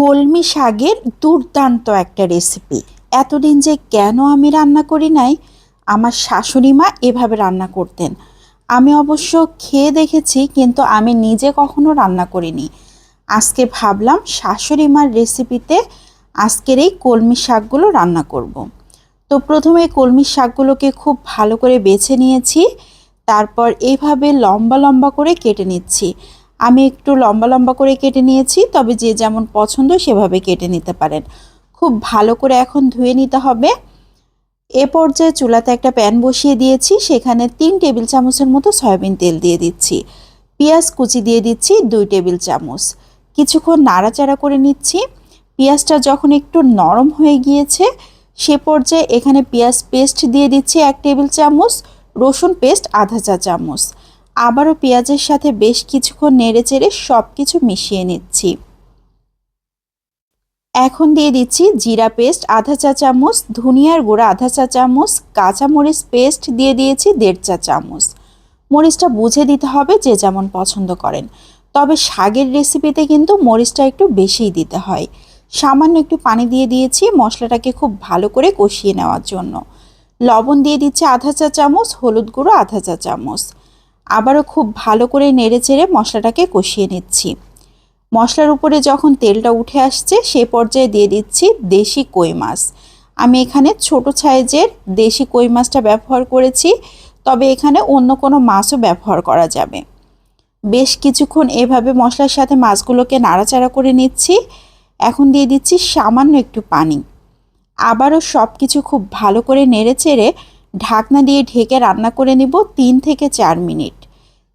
কলমি শাকের দুর্দান্ত একটা রেসিপি এতদিন যে কেন আমি রান্না করি নাই, আমার শাশুড়ি মা এভাবে রান্না করতেন। আমি অবশ্য খেয়ে দেখেছি, কিন্তু আমি নিজে কখনো রান্না করিনি। আজকে ভাবলাম শাশুড়ি মার রেসিপিতে আজকের এই কলমি শাকগুলো রান্না করব। তো প্রথমে কলমি শাকগুলোকে খুব ভালো করে বেছে নিয়েছি, তারপর এইভাবে লম্বা লম্বা করে কেটে নিচ্ছি। আমি একটু লম্বা লম্বা করে কেটে নিয়েছি, তবে যে যেমন পছন্দ সেভাবে কেটে নিতে পারেন। খুব ভালো করে এখন ধুয়ে নিতে হবে। এ পর্যায়ে চুলাতে একটা প্যান বসিয়ে দিয়েছি, সেখানে তিন টেবিল চামচের মতো সয়াবিন তেল দিয়ে দিচ্ছি। পেঁয়াজ কুচি দিয়ে দিচ্ছি দুই টেবিল চামচ। কিছুক্ষণ নাড়াচাড়া করে নিচ্ছি। পেঁয়াজটা যখন একটু নরম হয়ে গিয়েছে, সে পর্যায়ে এখানে পেঁয়াজ পেস্ট দিয়ে দিচ্ছি এক টেবিল চামচ, রসুন পেস্ট আধা চা চামচ। আবারও পেঁয়াজের সাথে বেশ কিছুক্ষণ নেড়ে চেড়ে সব কিছু মিশিয়ে নিচ্ছি। এখন দিয়ে দিচ্ছি জিরা পেস্ট, আধা চা চামচ, ধনিয়ার গুঁড়া, আধা চা চামচ কাঁচামরিচ পেস্ট দিয়ে দিয়েছি দেড় চা চামচ। মরিচটা বুঝে দিতে হবে যে যেমন পছন্দ করেন। তবে শাকের রেসিপিতে কিন্তু মরিচটা একটু বেশিই দিতে হয়। সামান্য একটু পানি দিয়ে দিয়েছি মশলাটাকে খুব ভালো করে কষিয়ে নেওয়ার জন্য। লবণ দিয়ে দিচ্ছি আধা চা চামচ, হলুদ গুঁড়ো, আধা চা চামচ। আবারও খুব ভালো করে নেড়ে চেড়ে মশলাটাকে কষিয়ে নিচ্ছি। মশলার উপরে যখন তেলটা উঠে আসছে, সে পর্যায়ে দিয়ে দিচ্ছি দেশি কই মাছ। আমি এখানে ছোট সাইজের দেশি কই মাছটা ব্যবহার করেছি, তবে এখানে অন্য কোনো মাছও ব্যবহার করা যাবে। বেশ কিছুক্ষণ এভাবে মশলার সাথে মাছগুলোকে নাড়াচাড়া করে নিচ্ছি। এখন দিয়ে দিচ্ছি সামান্য একটু পানি। আবারও সব কিছু খুব ভালো করে নেড়ে চেড়ে ঢাকনা দিয়ে ঢেকে রান্না করে নিব তিন থেকে চার মিনিট।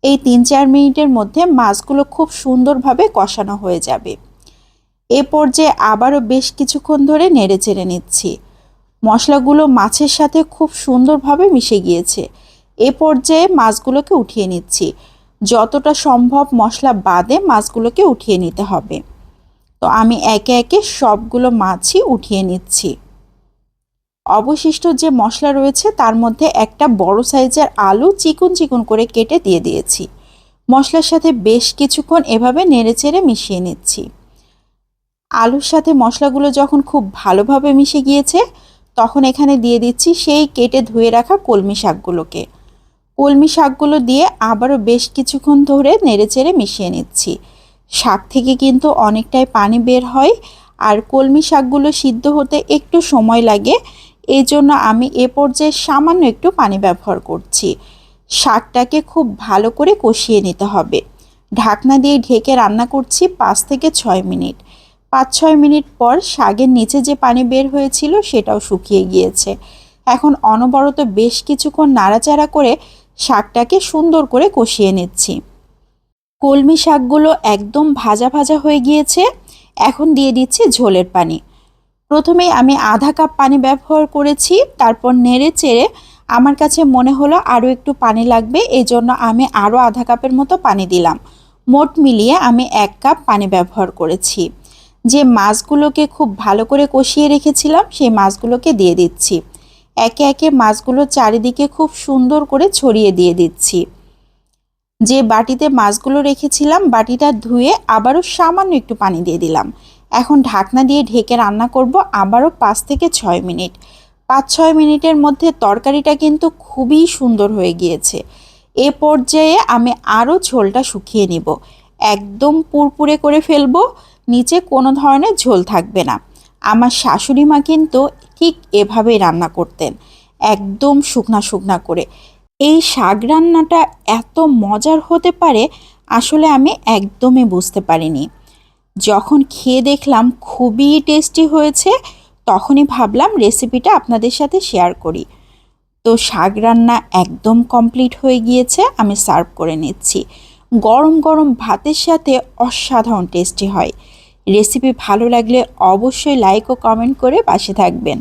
এই তিন চার মিনিটের মধ্যে মাছগুলো খুব সুন্দরভাবে কষানো হয়ে যাবে। এ পর্যায়ে আবারও বেশ কিছুক্ষণ ধরে নেড়ে চেড়ে নিচ্ছি। মশলাগুলো মাছের সাথে খুব সুন্দরভাবে মিশে গিয়েছে। এ পর্যায়ে মাছগুলোকে উঠিয়ে নিচ্ছি। যতটা সম্ভব মশলা বাদে মাছগুলোকে উঠিয়ে নিতে হবে। তো আমি একে একে সবগুলো মাছই উঠিয়ে নিচ্ছি। অবশিষ্ট যে মশলা রয়েছে তার মধ্যে একটা বড় সাইজের আলু চিকন চিকন করে কেটে দিয়ে দিয়েছি। মশলার সাথে বেশ কিছুক্ষণ এভাবে নেড়েচেড়ে মিশিয়ে নিচ্ছি। আলুর সাথে মশলাগুলো যখন খুব ভালোভাবে মিশে গিয়েছে, তখন এখানে দিয়ে দিচ্ছি সেই কেটে ধুয়ে রাখা কলমি শাকগুলোকে। কলমি শাকগুলো দিয়ে আবারও বেশ কিছুক্ষণ ধরে নেড়েচেড়ে মিশিয়ে নিচ্ছি। শাক থেকে কিন্তু অনেকটাই পানি বের হয়, আর কলমি শাকগুলো সিদ্ধ হতে একটু সময় লাগে এই জন্য আমি এ পর্যায়ে সামান্য একটু পানি ব্যবহার করছি। শাকটাকে খুব ভালো করে কষিয়ে নিতে হবে। ঢাকনা দিয়ে ঢেকে রান্না করছি পাঁচ থেকে ছয় মিনিট। পাঁচ ছয় মিনিট পর শাকের নিচে যে পানি বের হয়েছিল সেটাও শুকিয়ে গিয়েছে। এখন অনবরত বেশ কিছুক্ষণ নাড়াচাড়া করে শাকটাকে সুন্দর করে কষিয়ে নিচ্ছি। কলমি শাকগুলো একদম ভাজা ভাজা হয়ে গিয়েছে। এখন দিয়ে দিচ্ছি ঝোলের পানি। প্রথমেই আমি আধা কাপ পানি ব্যবহার করেছি, তারপর নেড়ে চেড়ে আমার কাছে মনে হলো আরও একটু পানি লাগবে এই জন্য আমি আরও আধা কাপের মতো পানি দিলাম। মোট মিলিয়ে আমি এক কাপ পানি ব্যবহার করেছি। যে মাছগুলোকে খুব ভালো করে কষিয়ে রেখেছিলাম, সেই মাছগুলোকে দিয়ে দিচ্ছি। একে একে মাছগুলো চারিদিকে খুব সুন্দর করে ছড়িয়ে দিয়ে দিচ্ছি। যে বাটিতে মাছগুলো রেখেছিলাম, বাটিটা ধুয়ে আবারও সামান্য একটু পানি দিয়ে দিলাম। এখন ঢাকনা দিয়ে ঢেকে রান্না করব আবারও পাঁচ থেকে ছয় মিনিট। পাঁচ ছয় মিনিটের মধ্যে তরকারিটা কিন্তু খুবই সুন্দর হয়ে গিয়েছে। এ পর্যায়ে আমি আরও ঝোলটা শুকিয়ে নিব। একদম পুরপুরে করে ফেলব, নিচে কোনো ধরনের ঝোল থাকবে না। আমার শাশুড়ি মা কিন্তু ঠিক এভাবেই রান্না করতেন, একদম শুকনা শুকনা করে। এই শাক রান্নাটা এত মজার হতে পারে আসলে আমি একদমই বুঝতে পারিনি। যখন খেয়ে দেখলাম খুবই টেস্টি হয়েছে, তখনই ভাবলাম রেসিপিটা আপনাদের সাথে শেয়ার করি। তো শাক রান্না একদম কমপ্লিট হয়ে গিয়েছে, আমি সার্ভ করে নিচ্ছি। গরম গরম ভাতের সাথে অসাধারণ টেস্টি হয়। রেসিপি ভালো লাগলে অবশ্যই লাইক ও কমেন্ট করে পাশে থাকবেন।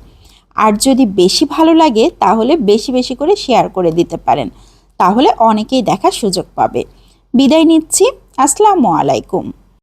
আর যদি বেশি ভালো লাগে, তাহলে বেশি বেশি করে শেয়ার করে দিতে পারেন। তাহলে অনেকেই দেখার সুযোগ পাবে। বিদায় নিচ্ছি। আসসালামু আলাইকুম।